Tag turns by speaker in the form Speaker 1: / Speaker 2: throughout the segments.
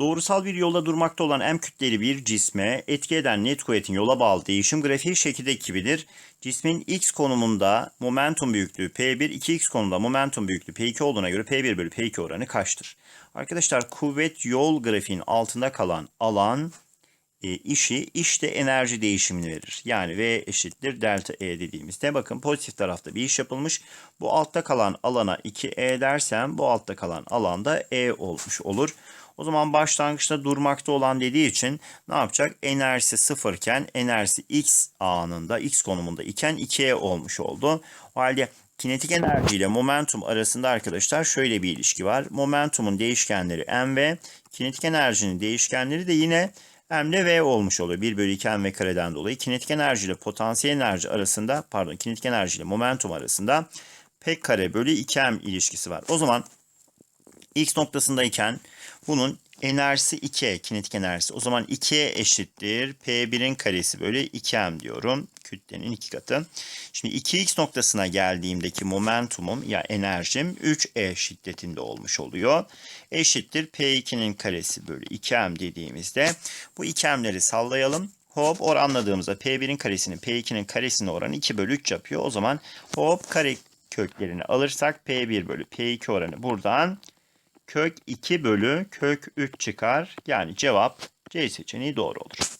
Speaker 1: Doğrusal bir yolda durmakta olan M kütleli bir cisme etki eden net kuvvetin yola bağlı değişim grafiği şekildeki gibidir. Cismin x konumunda momentum büyüklüğü P1, 2x konumunda momentum büyüklüğü P2 olduğuna göre P1 bölü P2 oranı kaçtır? Arkadaşlar kuvvet yol grafiğin altında kalan alan e, işi işte enerji değişimini verir. Yani V eşittir delta E dediğimizde bakın pozitif tarafta bir iş yapılmış. Bu altta kalan alana 2E dersem bu altta kalan alanda E olmuş olur. O zaman başlangıçta durmakta olan dediği için ne yapacak? Enerjisi sıfırken enerjisi x anında x konumunda iken 2E olmuş oldu. O halde kinetik enerji ile momentum arasında arkadaşlar şöyle bir ilişki var. Momentumun değişkenleri m ve kinetik enerjinin değişkenleri de yine m ile v olmuş oluyor. 1 bölü 2 m v kareden dolayı kinetik enerji ile potansiyel enerji arasında pardon kinetik enerji ile momentum arasında p kare bölü 2m ilişkisi var. O zaman x noktasındayken bunun enerjisi 2 kinetik enerjisi. O zaman 2'ye eşittir. P1'in karesi bölü 2m diyorum. Kütlenin iki katı. Şimdi 2x noktasına geldiğimdeki momentumum ya enerjim 3e şiddetinde olmuş oluyor. Eşittir P2'nin karesi bölü 2m dediğimizde bu 2m'leri sallayalım. Hop or anladığımızda P1'in karesinin P2'nin karesine oranı 2 bölü 3 yapıyor. O zaman hop kare köklerini alırsak P1 bölü P2 oranı buradan kök 2 bölü kök 3 çıkar. Yani cevap C seçeneği doğru olur.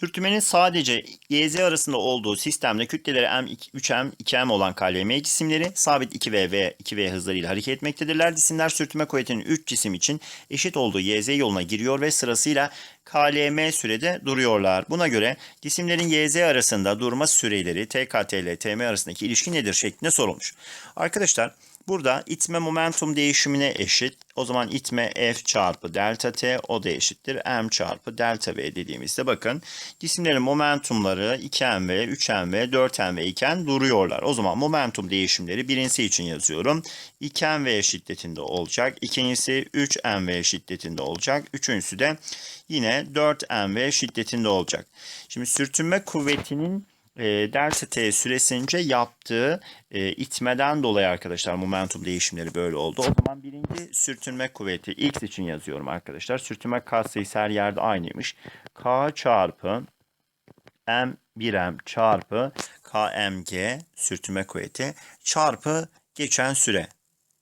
Speaker 1: Sürtünmenin sadece YZ arasında olduğu sistemde kütleleri M, 3M, 2M olan KLM cisimleri sabit 2V ve 2V hızlarıyla hareket etmektedirler. Cisimler sürtünme kuvvetinin 3 cisim için eşit olduğu YZ yoluna giriyor ve sırasıyla KLM sürede duruyorlar. Buna göre cisimlerin YZ arasında durma süreleri TKT ile TM arasındaki ilişki nedir şeklinde sorulmuş. Arkadaşlar Burada itme momentum değişimine eşit. O zaman itme F çarpı delta T o da eşittir. M çarpı delta V dediğimizde bakın cisimlerin momentumları 2M 3M 4M iken duruyorlar. O zaman momentum değişimleri birincisi için yazıyorum. 2M şiddetinde olacak. İkincisi 3M şiddetinde olacak. Üçüncüsü de yine 4M şiddetinde olacak. Şimdi sürtünme kuvvetinin e, delta t süresince yaptığı e, itmeden dolayı arkadaşlar momentum değişimleri böyle oldu. O zaman birinci sürtünme kuvveti x için yazıyorum arkadaşlar. Sürtünme katsayısı her yerde aynıymış. k çarpı m 1m çarpı kmg sürtünme kuvveti çarpı geçen süre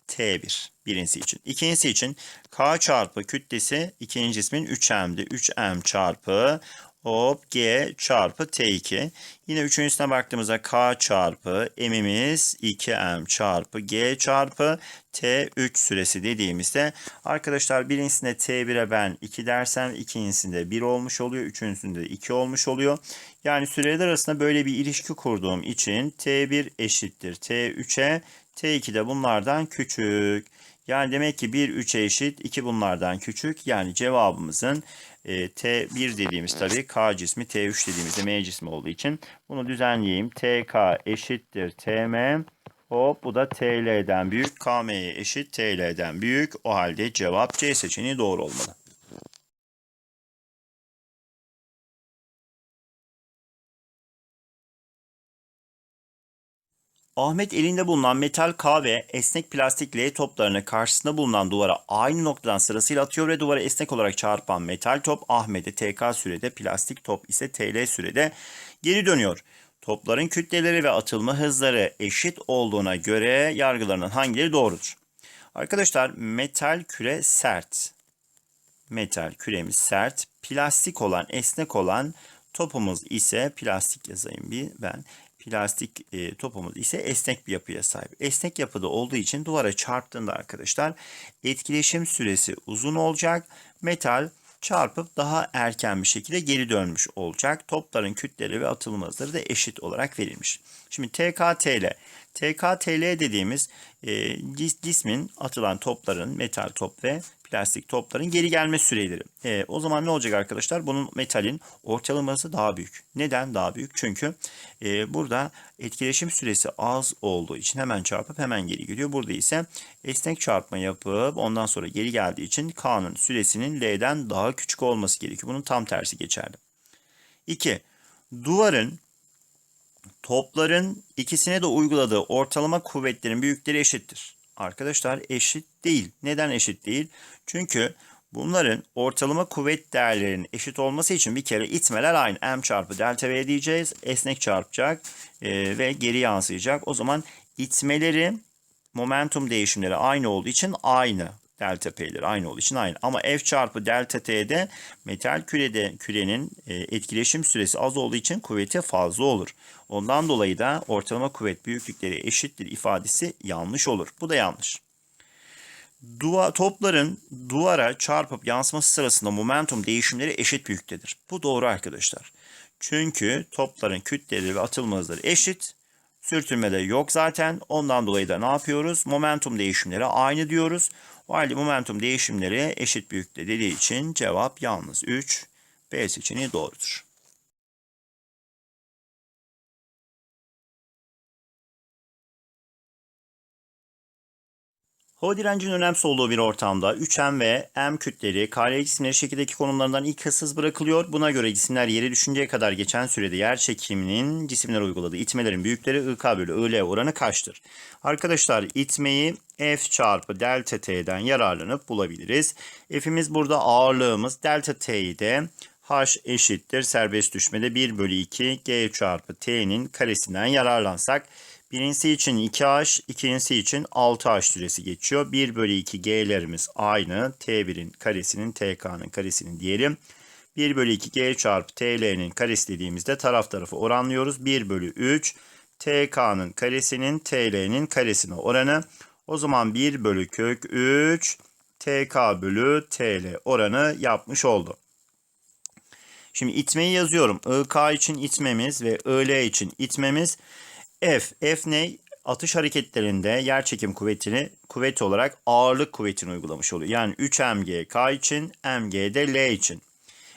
Speaker 1: t1 birincisi için. İkincisi için k çarpı kütlesi ikinci ismin 3m'di. 3m çarpı Hop G çarpı T2. Yine üçüncüsüne baktığımızda K çarpı M'imiz 2M çarpı G çarpı T3 süresi dediğimizde arkadaşlar birincisinde T1'e ben 2 dersem ikincisinde 1 olmuş oluyor. Üçüncüsünde 2 olmuş oluyor. Yani süreler arasında böyle bir ilişki kurduğum için T1 eşittir T3'e T2 de bunlardan küçük. Yani demek ki 1 3'e eşit 2 bunlardan küçük. Yani cevabımızın e, T1 dediğimiz tabii K cismi T3 dediğimizde M cismi olduğu için bunu düzenleyeyim. TK eşittir TM. Hop bu da TL'den büyük. KM'ye eşit TL'den büyük. O halde cevap C seçeneği doğru olmalı. Ahmet elinde bulunan metal K ve esnek plastik L toplarını karşısında bulunan duvara aynı noktadan sırasıyla atıyor ve duvara esnek olarak çarpan metal top Ahmet'e TK sürede, plastik top ise TL sürede geri dönüyor. Topların kütleleri ve atılma hızları eşit olduğuna göre yargılarının hangileri doğrudur? Arkadaşlar metal küre sert. Metal küremiz sert. Plastik olan, esnek olan topumuz ise plastik yazayım bir ben plastik e, topumuz ise esnek bir yapıya sahip. Esnek yapıda olduğu için duvara çarptığında arkadaşlar etkileşim süresi uzun olacak. Metal çarpıp daha erken bir şekilde geri dönmüş olacak. Topların kütleri ve hızları da eşit olarak verilmiş. Şimdi TKTL. TKTL dediğimiz e, cismin atılan topların metal top ve plastik topların geri gelme süreleri. E, o zaman ne olacak arkadaşlar? Bunun metalin ortalaması daha büyük. Neden daha büyük? Çünkü e, burada etkileşim süresi az olduğu için hemen çarpıp hemen geri geliyor. Burada ise esnek çarpma yapıp ondan sonra geri geldiği için K'nın süresinin L'den daha küçük olması gerekiyor. Bunun tam tersi geçerli. 2. Duvarın topların ikisine de uyguladığı ortalama kuvvetlerin büyükleri eşittir. Arkadaşlar eşit değil. Neden eşit değil? Çünkü bunların ortalama kuvvet değerlerinin eşit olması için bir kere itmeler aynı. M çarpı delta V diyeceğiz. Esnek çarpacak e, ve geri yansıyacak. O zaman itmeleri momentum değişimleri aynı olduğu için aynı. Delta P'leri aynı olduğu için aynı. Ama F çarpı delta T'de metal kürede kürenin e, etkileşim süresi az olduğu için kuvveti fazla olur. Ondan dolayı da ortalama kuvvet büyüklükleri eşittir ifadesi yanlış olur. Bu da yanlış. Duva, topların duvara çarpıp yansıması sırasında momentum değişimleri eşit büyüktedir. Bu doğru arkadaşlar. Çünkü topların kütleleri ve atılma hızları eşit. Sürtünmede yok zaten. Ondan dolayı da ne yapıyoruz? Momentum değişimleri aynı diyoruz. O halde momentum değişimleri eşit büyüklükte dediği için cevap yalnız 3. B seçeneği doğrudur. Hava direncinin önemsiz olduğu bir ortamda 3M ve M kütleri KL cisimleri şekildeki konumlarından ilk hızsız bırakılıyor. Buna göre cisimler yere düşünceye kadar geçen sürede yer çekiminin cisimlere uyguladığı itmelerin büyükleri IK bölü IL oranı kaçtır? Arkadaşlar itmeyi F çarpı delta T'den yararlanıp bulabiliriz. F'imiz burada ağırlığımız delta T'yi de H eşittir serbest düşmede 1 bölü 2 G çarpı T'nin karesinden yararlansak Birincisi için 2H, ikincisi için 6H süresi geçiyor. 1 bölü 2 G'lerimiz aynı. T1'in karesinin TK'nın karesinin diyelim. 1 bölü 2 G çarpı TL'nin karesi dediğimizde taraf tarafı oranlıyoruz. 1 bölü 3 TK'nın karesinin TL'nin karesine oranı. O zaman 1 bölü kök 3 TK bölü TL oranı yapmış oldu. Şimdi itmeyi yazıyorum. IK için itmemiz ve IL için itmemiz. F. F ne? Atış hareketlerinde yer çekim kuvvetini kuvvet olarak ağırlık kuvvetini uygulamış oluyor. Yani 3 mg K için, mg de L için.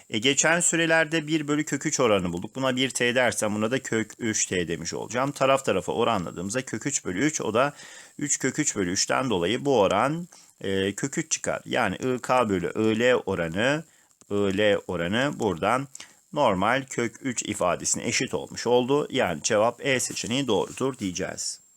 Speaker 1: E geçen sürelerde 1 bölü kök 3 oranını bulduk. Buna 1 t dersem buna da kök 3 t demiş olacağım. Taraf tarafa oranladığımızda kök 3 bölü 3 o da 3 kök 3 bölü 3'ten dolayı bu oran e, kök 3 çıkar. Yani IK bölü IL oranı IL oranı buradan normal kök 3 ifadesine eşit olmuş oldu. Yani cevap E seçeneği doğrudur diyeceğiz.